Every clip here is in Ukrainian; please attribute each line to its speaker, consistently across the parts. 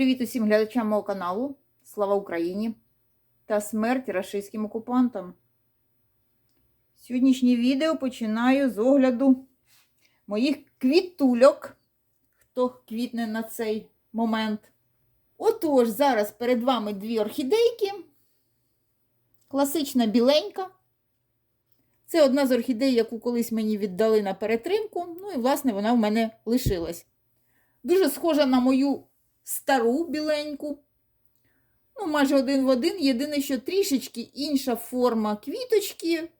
Speaker 1: Привіт усім глядачам мого каналу. Слава Україні та смерть рашистським окупантам. Сьогоднішнє відео починаю з огляду моїх квітульок, хто квітне на цей момент. Отож, зараз перед вами дві орхідейки. Класична біленька. Це одна з орхідей, яку колись мені віддали на перетримку. Ну і, власне, вона в мене лишилась. Дуже схожа на мою стару біленьку. Ну, майже один в один. Єдине, що трішечки інша форма квіточки.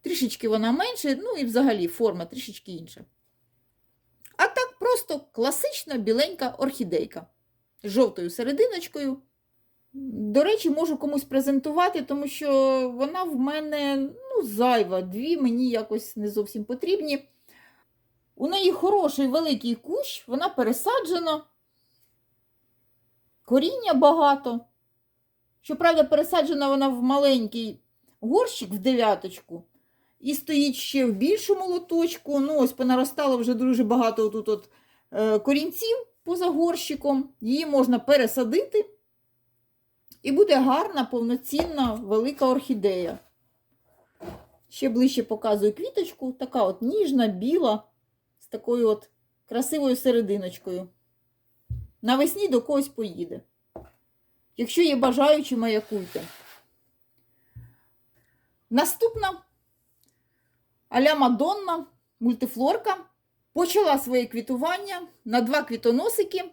Speaker 1: Трішечки вона менша, ну і взагалі форма трішечки інша. А так просто класична біленька орхідейка з жовтою серединочкою. До речі, можу комусь презентувати, тому що вона в мене ну, зайва. Дві мені якось не зовсім потрібні. У неї хороший великий кущ, вона пересаджена. Коріння багато. Щоправда, пересаджена вона в маленький горщик в дев'яточку. І стоїть ще в більшому лоточку. Ну, ось понаростало вже дуже багато тут от, е, корінців поза горщиком. Її можна пересадити. І буде гарна, повноцінна, велика орхідея. Ще ближче показую квіточку. Така от ніжна, біла, з такою от красивою серединочкою. Навесні до когось поїде. Якщо є бажаючі, маякуйте. Наступна Аля Мадонна, мультифлорка, почала своє квітування на два квітоносики.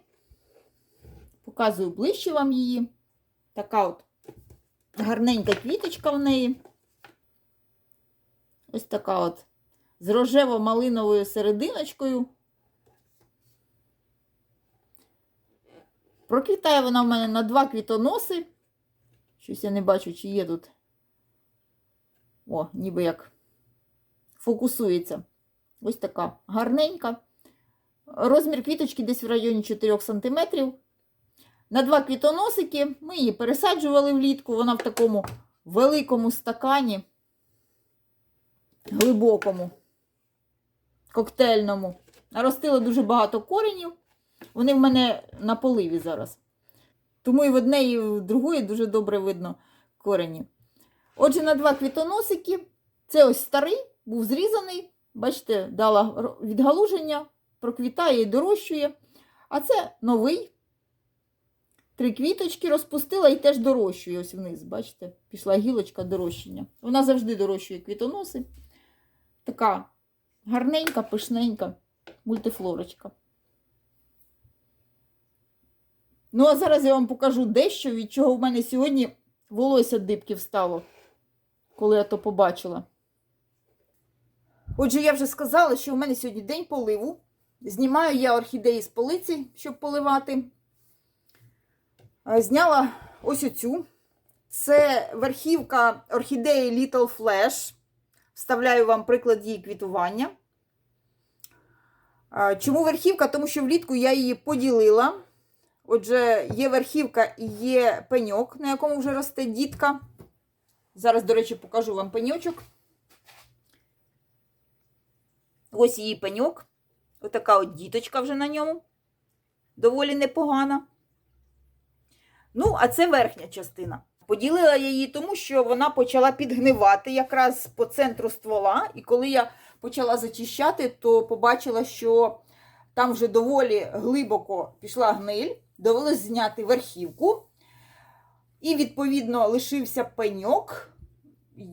Speaker 1: Показую ближче вам її. Така от гарненька квіточка в неї. Ось така от з рожево-малиновою серединочкою. Проквітає вона в мене на два квітоноси. Щось я не бачу, чи є тут. О, ніби як фокусується. Ось така гарненька. Розмір квіточки десь в районі 4 см. На два квітоносики ми її пересаджували влітку. Вона в такому великому стакані, глибокому, коктейльному. Наростило дуже багато коренів. Вони в мене на поливі зараз. Тому і в одне, і в другої дуже добре видно корені. Отже, на два квітоносики. Це ось старий, був зрізаний. Бачите, дала відгалуження, проквітає і дорощує. А це новий. Три квіточки розпустила і теж дорощує ось вниз. Бачите, пішла гілочка дорощення. Вона завжди дорощує квітоноси. Така гарненька, пишненька мультифлорочка. Ну, а зараз я вам покажу дещо, від чого в мене сьогодні волосся дибки встало, коли я то побачила. Отже, я вже сказала, що у мене сьогодні день поливу. Знімаю я орхідеї з полиці, щоб поливати. Зняла ось оцю. Це верхівка орхідеї Little Flash. Вставляю вам приклад її квітування. Чому верхівка? Тому що влітку я її поділила. Отже, є верхівка і є пеньок, на якому вже росте дітка. Зараз, до речі, покажу вам пеньочок. Ось її пеньок. Отака от діточка вже на ньому. Доволі непогана. Ну, а це верхня частина. Поділила я її тому, що вона почала підгнивати якраз по центру ствола. І коли я почала зачищати, то побачила, що там вже доволі глибоко пішла гниль. Довелось зняти верхівку. І, відповідно, лишився пеньок.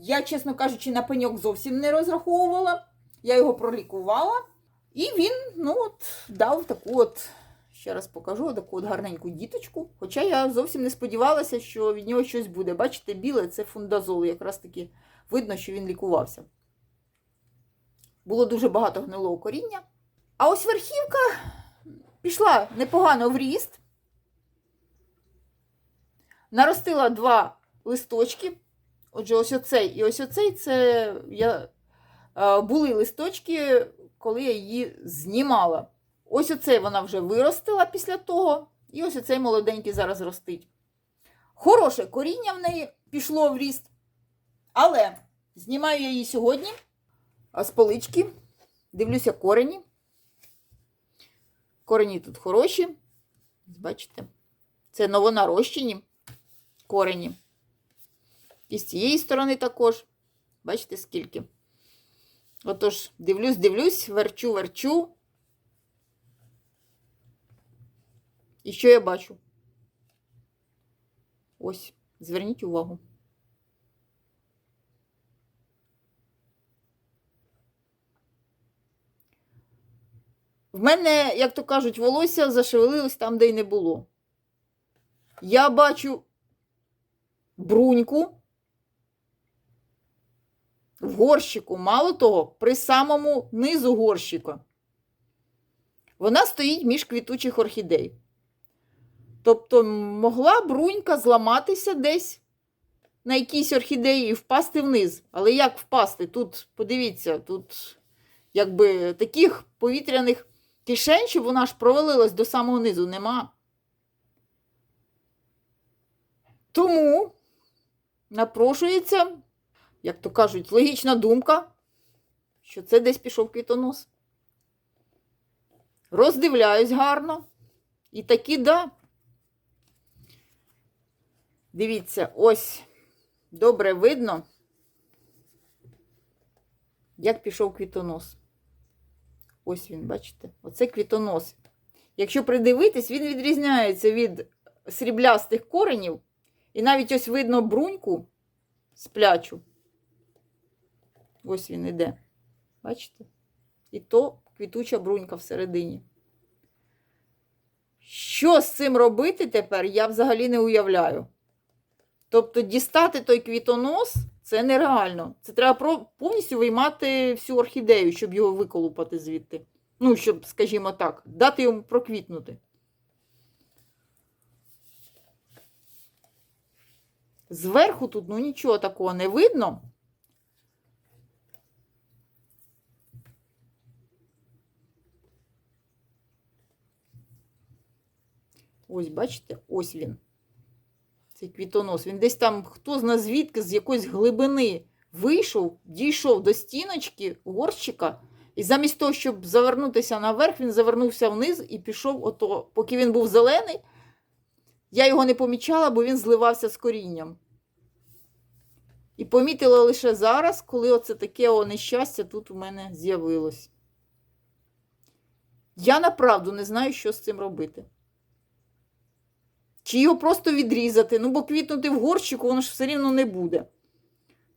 Speaker 1: Я, чесно кажучи, на пеньок зовсім не розраховувала. Я його пролікувала. І він ну, от, дав таку от, ще раз покажу, таку от гарненьку діточку. Хоча я зовсім не сподівалася, що від нього щось буде. Бачите, біле це фундазол. Якраз таки видно, що він лікувався. Було дуже багато гнилого коріння. А ось верхівка пішла непогано в ріст. Наростила два листочки. Отже, ось оцей і ось оцей це я, е, були листочки, коли я її знімала. Ось оцей вона вже виростила після того. І ось оцей молоденький зараз ростить. Хороше коріння в неї пішло в ріст. Але знімаю я її сьогодні. З полички дивлюся корені. Корені тут хороші. Бачите? Це новонарощені корені. І з цієї сторони також. Бачите, скільки. Отож, дивлюсь, дивлюсь, верчу, верчу. І що я бачу? Ось, зверніть увагу. В мене, як то кажуть, волосся зашевелилось там, де й не було. Я бачу бруньку в горщику, мало того, при самому низу горщика. Вона стоїть між квітучих орхідей. Тобто могла брунька зламатися десь на якійсь орхідеї і впасти вниз. Але як впасти? Тут, подивіться, тут якби таких повітряних кишень, щоб вона ж провалилась до самого низу, нема. Тому напрошується, як то кажуть, логічна думка, що це десь пішов квітонос. Роздивляюсь гарно. І таки да. Дивіться, ось добре видно, як пішов квітонос. Ось він, бачите? Оце квітонос. Якщо придивитись, він відрізняється від сріблястих коренів. І навіть ось видно бруньку сплячу. Ось він іде. Бачите? І то квітуча брунька всередині. Що з цим робити тепер, я взагалі не уявляю. Тобто дістати той квітонос це нереально. Це треба повністю виймати всю орхідею, щоб його виколупати звідти. Ну, щоб, скажімо так, дати йому проквітнути. Зверху тут ну нічого такого не видно. Ось, бачите, ось він. Цей квітонос. Він десь там, хто зна звідки, з якоїсь глибини вийшов, дійшов до стіночки горщика. І замість того, щоб завернутися наверх, він завернувся вниз і пішов, ото, поки він був зелений, я його не помічала, бо він зливався з корінням. І помітила лише зараз, коли оце таке о нещастя тут у мене з'явилось. Я направду не знаю, що з цим робити. Чи його просто відрізати, ну, бо квітнути в горщику, воно ж все рівно не буде.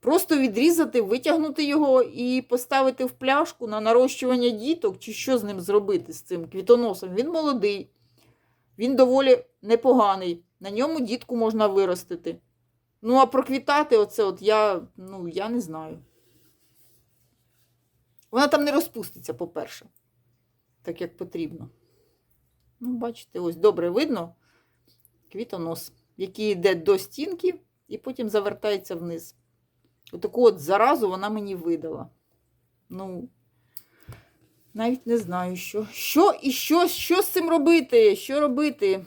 Speaker 1: Просто відрізати, витягнути його і поставити в пляшку на нарощування діток, чи що з ним зробити з цим квітоносом. Він молодий, він доволі непоганий. На ньому дітку можна виростити. Ну, а проквітати оце от я, ну, я не знаю. Вона там не розпуститься, по-перше, так як потрібно. Ну, бачите, ось добре видно квітонос, який йде до стінки і потім завертається вниз. Отаку от заразу вона мені видала. Ну, навіть не знаю, що. Що і що, що з цим робити? Що робити?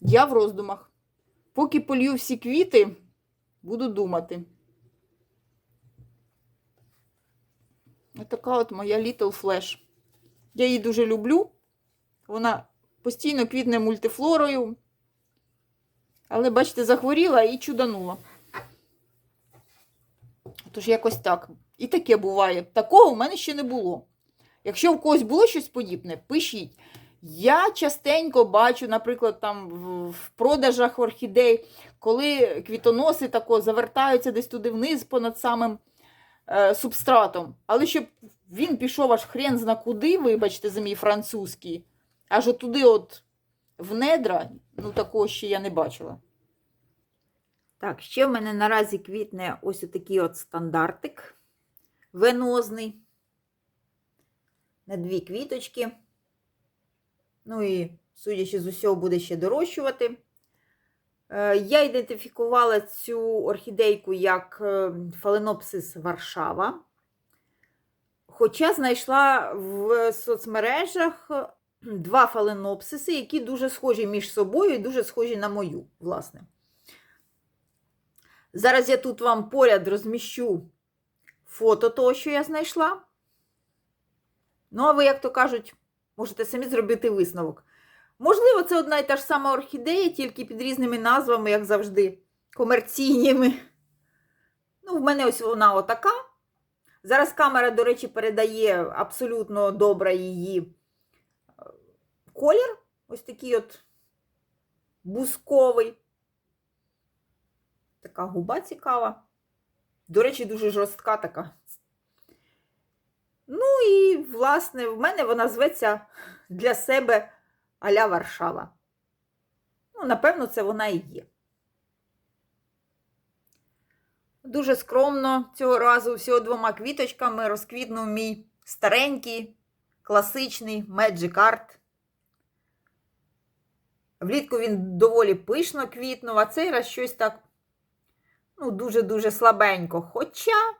Speaker 1: Я в роздумах. Поки полью всі квіти, буду думати. Ось така от моя Little Flash. Я її дуже люблю. Вона постійно квітне мультифлорою. Але, бачите, захворіла і чуданула. Тож якось так. І таке буває. Такого в мене ще не було. Якщо в когось було щось подібне, пишіть. Я частенько бачу, наприклад, там в продажах орхідей, коли квітоноси тако завертаються десь туди вниз понад самим е, субстратом. Але щоб він пішов аж хрен зна куди, вибачте, за мій французький, аж отуди от в недра, ну такого ще я не бачила. Так, ще в мене наразі квітне ось такий от стандартик венозний. На дві квіточки. Ну і, судячи з усього, буде ще дорощувати. Е, Я ідентифікувала цю орхідейку як е, фаленопсис Варшава. Хоча знайшла в соцмережах два фаленопсиси, які дуже схожі між собою і дуже схожі на мою, власне. Зараз я тут вам поряд розміщу фото того, що я знайшла. Ну, а ви, як то кажуть, можете самі зробити висновок. Можливо, це одна і та ж сама орхідея, тільки під різними назвами, як завжди, комерційними. Ну, в мене ось вона отака. Зараз камера, до речі, передає абсолютно добре її колір. Ось такий от бусковий. Така губа цікава. До речі, дуже жорстка така. Ну і, власне, в мене вона зветься для себе Аля Варшава. Ну, напевно, це вона і є. Дуже скромно цього разу всього двома квіточками розквітнув мій старенький, класичний Magic Art. Влітку він доволі пишно квітнув, а цей раз щось так ну, дуже-дуже слабенько. Хоча,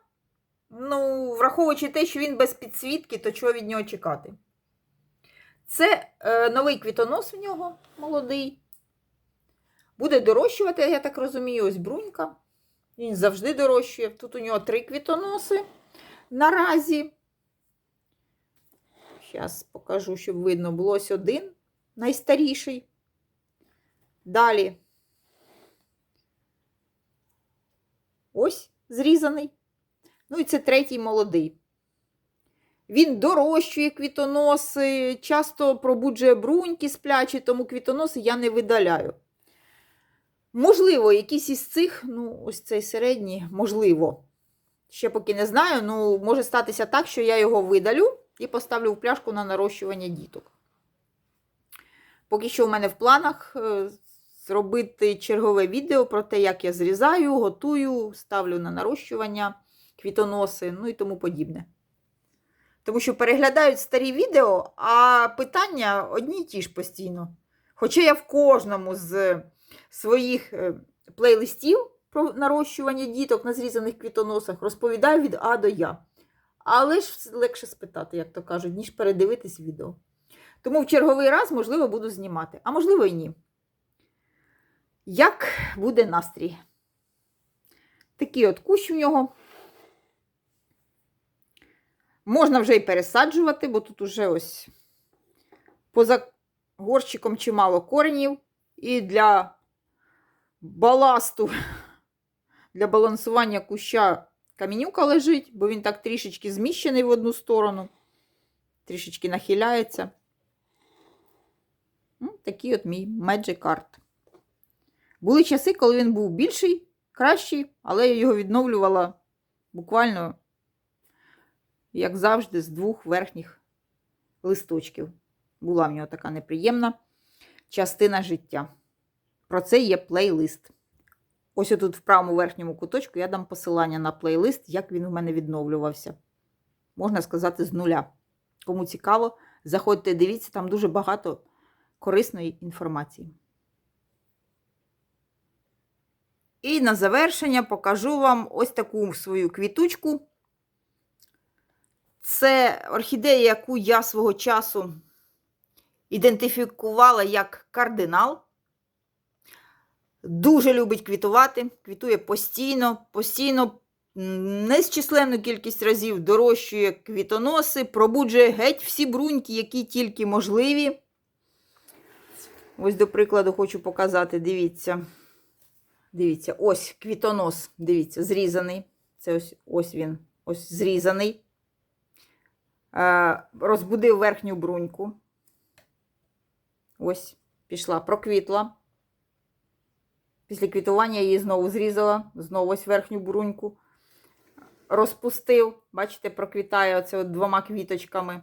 Speaker 1: ну, враховуючи те, що він без підсвітки, то чого від нього чекати? Це е, новий квітонос в нього молодий. Буде дорощувати, я так розумію, ось брунька. Він завжди дорощує. Тут у нього три квітоноси наразі. Зараз покажу, щоб видно було ось один найстаріший. Далі. Ось зрізаний. Ну і це третій молодий. Він дорощує квітоноси, часто пробуджує бруньки сплячі, тому квітоноси я не видаляю. Можливо, якийсь із цих, ну, ось цей середній, можливо. Ще поки не знаю, ну, може статися так, що я його видалю і поставлю в пляшку на нарощування діток. Поки що в мене в планах е, зробити чергове відео про те, як я зрізаю, готую, ставлю на нарощування квітоноси, ну і тому подібне. Тому що переглядають старі відео, а питання одні й ті ж постійно. Хоча я в кожному з своїх е, плейлистів про нарощування діток на зрізаних квітоносах розповідаю від А до Я. Але ж легше спитати, як то кажуть, ніж передивитись відео. Тому в черговий раз, можливо, буду знімати, а можливо і ні. Як буде настрій? Такий от кущ в нього. Можна вже і пересаджувати, бо тут уже ось поза горщиком чимало коренів. І для баласту, для балансування куща камінюка лежить, бо він так трішечки зміщений в одну сторону, трішечки нахиляється. Ну, Такий от мій Magic Art. Були часи, коли він був більший, кращий, але я його відновлювала буквально, як завжди, з двох верхніх листочків. Була в нього така неприємна частина життя. Про це є плейлист. Ось тут в правому верхньому куточку я дам посилання на плейлист, як він у мене відновлювався. Можна сказати, з нуля. Кому цікаво, заходьте, дивіться, там дуже багато корисної інформації. І на завершення покажу вам ось таку свою квітучку. Це орхідея, яку я свого часу ідентифікувала як кардинал. Дуже любить квітувати, квітує постійно, постійно незчисленну кількість разів дорощує квітоноси, пробуджує геть всі бруньки, які тільки можливі. Ось, до прикладу, хочу показати, дивіться. Дивіться, ось квітонос, дивіться, зрізаний. Це ось ось він, ось зрізаний. Е, розбудив верхню бруньку. Ось, пішла, проквітла. Після квітування я її знову зрізала, знову ось верхню бруньку. Розпустив, бачите, проквітає оце от двома квіточками.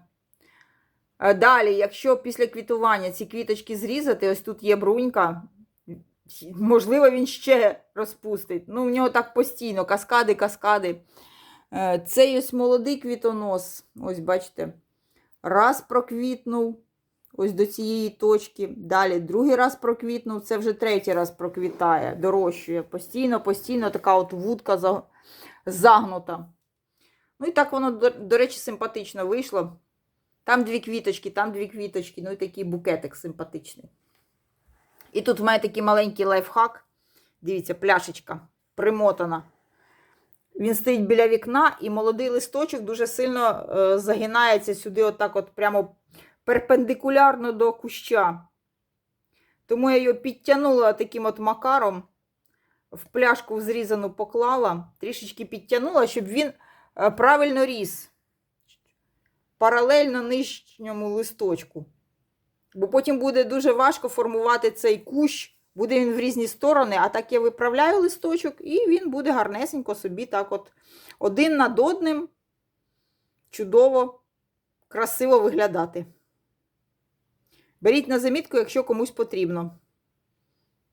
Speaker 1: Е, Далі, якщо після квітування ці квіточки зрізати, ось тут є брунька, можливо, він ще розпустить. Ну, в нього так постійно, каскади, каскади. Е, Цей ось молодий квітонос, ось бачите, раз проквітнув ось до цієї точки. Далі другий раз проквітнув, це вже третій раз проквітає, дорощує. Постійно, постійно така от вудка загнута. Ну і так воно, до, до речі, симпатично вийшло. Там дві квіточки, там дві квіточки, ну і такий букетик симпатичний. І тут в мене такий маленький лайфхак. Дивіться, пляшечка. примотана. Він стоїть біля вікна, і молодий листочок дуже сильно е, загинається сюди, отак, от прямо перпендикулярно до куща. Тому я його підтягнула таким от макаром, в пляшку зрізану поклала, трішечки підтягнула, щоб він е, правильно ріс. Паралельно нижньому листочку. Бо потім буде дуже важко формувати цей кущ, буде він в різні сторони, а так я виправляю листочок, і він буде гарнесенько собі так от один над одним чудово, красиво виглядати. Беріть на замітку, якщо комусь потрібно.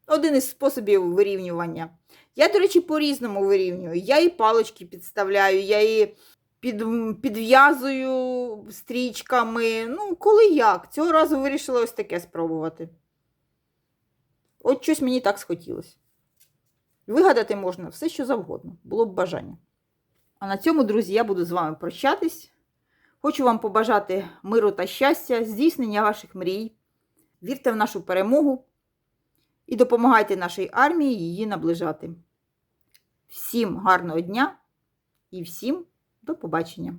Speaker 1: Один із способів вирівнювання. Я, до речі, по-різному вирівнюю. Я і палочки підставляю, я і під, підв'язую стрічками. Ну, коли як. Цього разу вирішила ось таке спробувати. От щось мені так схотілося. Вигадати можна все, що завгодно, було б бажання. А на цьому, друзі, я буду з вами прощатись. Хочу вам побажати миру та щастя, здійснення ваших мрій. Вірте в нашу перемогу і допомагайте нашій армії її наближати. Всім гарного дня і всім до побачення!